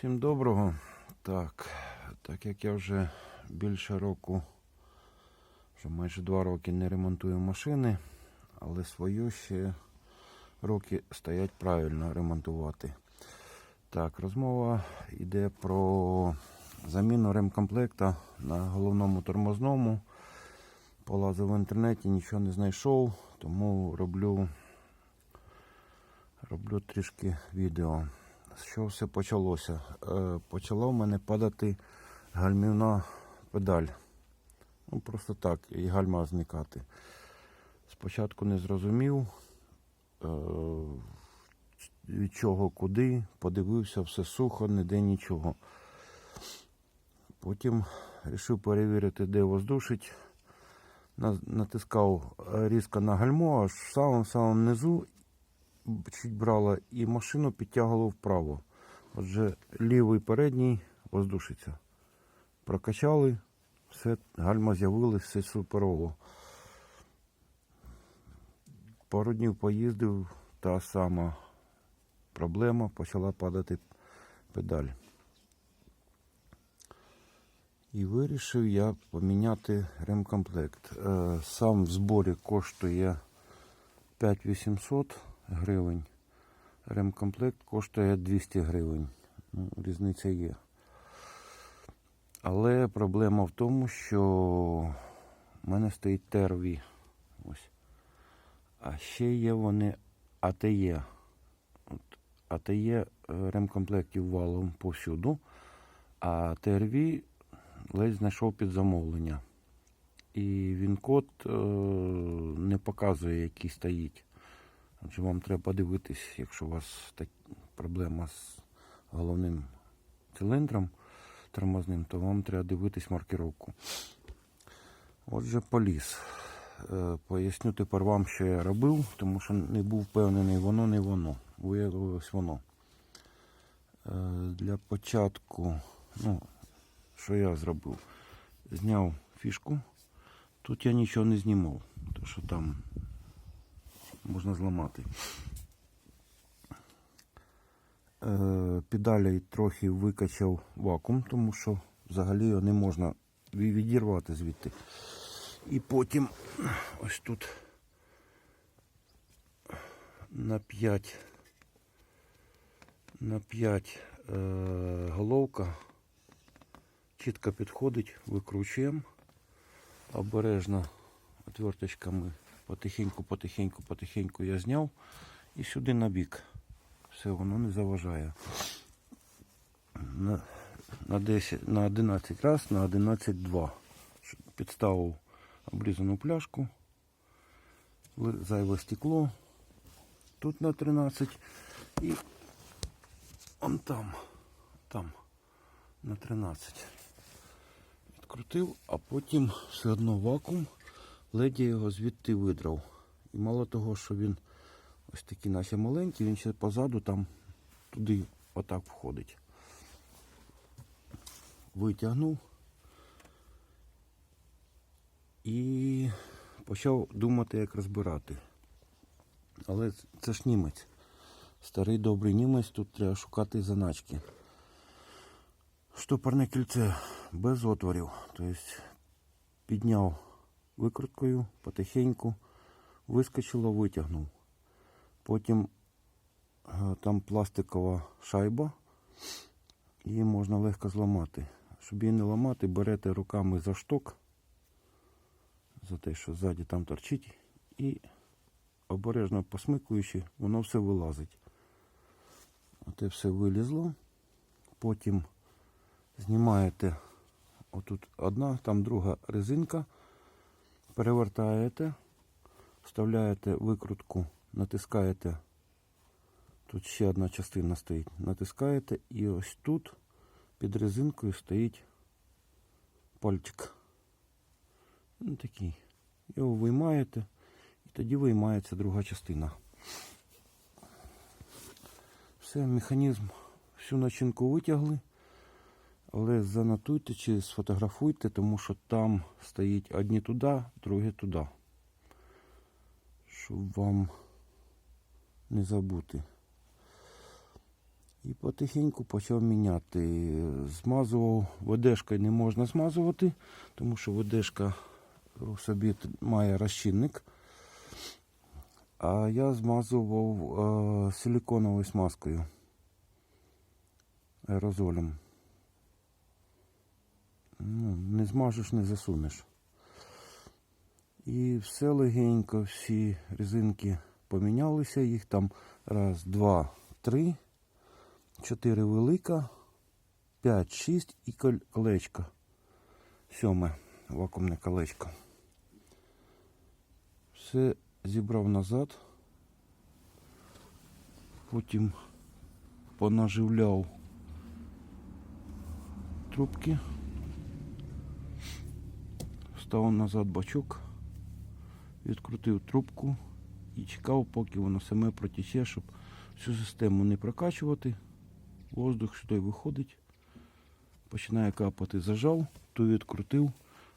Всім доброго. Так, так як я вже більше року, вже майже два роки не ремонтую машини, але свою ще роки стоять правильно ремонтувати. Так, розмова йде про заміну ремкомплекта на головному тормозному. Полазив в інтернеті, нічого не знайшов, тому роблю, роблю трішки відео. Чого все почалося? Е, почала в мене падати гальмівна педаль. Ну, просто так, і гальма зникати. Спочатку не зрозумів, е, від чого куди, подивився, все сухо, ніде нічого. Потім вирішив перевірити, де воздушить. Натискав різко на гальмо, аж в самому самому низу чуть брала і машину підтягувало вправо. Отже, лівий передній воздушиться. Прокачали, все, гальма з'явилась, все суперово. Пару днів поїздив, та сама проблема, почала падати педаль. І вирішив я поміняти ремкомплект. Е, Сам в зборі коштує 5800 гривень. Ремкомплект коштує 200 гривень. Ну, різниця є. Але проблема в тому, що в мене стоїть ТРВ. Ось. А ще є вони АТЕ. От, АТЕ е, ремкомплектів валом повсюду. А ТРВ ледь знайшов під замовлення. І він код е, не показує, який стоїть. Отже, вам треба подивитись, якщо у вас так, проблема з головним циліндром тормозним, то вам треба дивитись маркировку. Отже, поліз. Е, Поясню тепер вам, що я робив, тому що не був впевнений, воно не воно. Виявилось воно. Е, Для початку, ну, що я зробив? Зняв фішку. Тут я нічого не знімав, тому що там можна зламати. Е, Педалі трохи викачав вакуум, тому що взагалі його не можна відірвати звідти. І потім ось тут на 5 на 5 е, головка чітко підходить, викручуємо обережно отверточками потихеньку, потихеньку, потихеньку я зняв і сюди на бік. Все, воно не заважає. На, на, 10, на 11 раз, на 11 2. Підставив обрізану пляшку, зайве стекло. Тут на 13 і он там, там на 13 відкрутив, а потім все одно вакуум, ледь я його звідти видрав. І мало того, що він ось такий наче маленький, він ще позаду там туди отак входить. Витягнув і почав думати, як розбирати. Але це ж німець. Старий добрий німець, тут треба шукати заначки. Штопорне кільце без отворів. Тобто підняв викруткою потихеньку, вискочило, витягнув. Потім е, там пластикова шайба, її можна легко зламати. Щоб її не ламати, берете руками за шток, за те, що ззаді там торчить, і обережно посмикуючи, воно все вилазить. Оте все вилізло. Потім знімаєте отут одна, там друга резинка, перевертаєте, вставляєте викрутку, натискаєте. Тут ще одна частина стоїть. Натискаєте і ось тут під резинкою стоїть пальчик. Ну, такий. Його виймаєте, і тоді виймається друга частина. Все, механізм, всю начинку витягли. Але занотуйте чи сфотографуйте, тому що там стоїть одні туди, другі туди. Щоб вам не забути. І потихеньку почав міняти. Змазував водешкою не можна змазувати, тому що водешка у собі має розчинник. А я змазував е, силиконовою смазкою аерозолем. Ну, не змажеш, не засунеш. І все легенько, всі резинки помінялися, їх там раз, два, три, чотири велика, п'ять, шість і кол- колечко. Сьоме вакуумне колечко. Все зібрав назад. Потім понаживляв трубки. Вставив назад бачок, відкрутив трубку і чекав, поки воно саме протіче, щоб всю систему не прокачувати. Воздух сюди виходить, починає капати, зажав, ту відкрутив,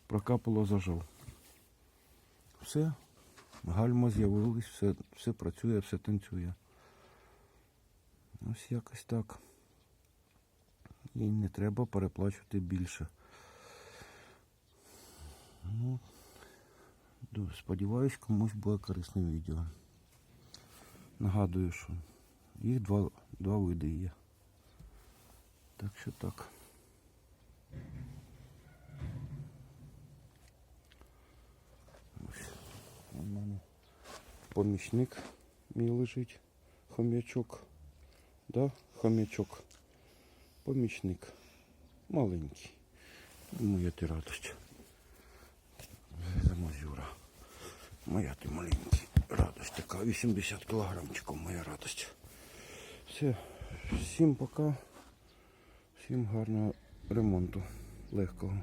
прокапало, зажав. Все, гальма з'явились, все, все працює, все танцює. Ось якось так. І не треба переплачувати більше. Ну, сподіваюсь, комусь буде корисним відео. Нагадую, що їх два, два види є. Так що так. Ось у мене помічник мій лежить, хомячок. Да, хомячок. Помічник. Маленький. Моя ти радость. Моя ти маленький. Радость така. 80 кілограмчиків моя радость. Все. Всім пока. Всім гарного ремонту. Легкого.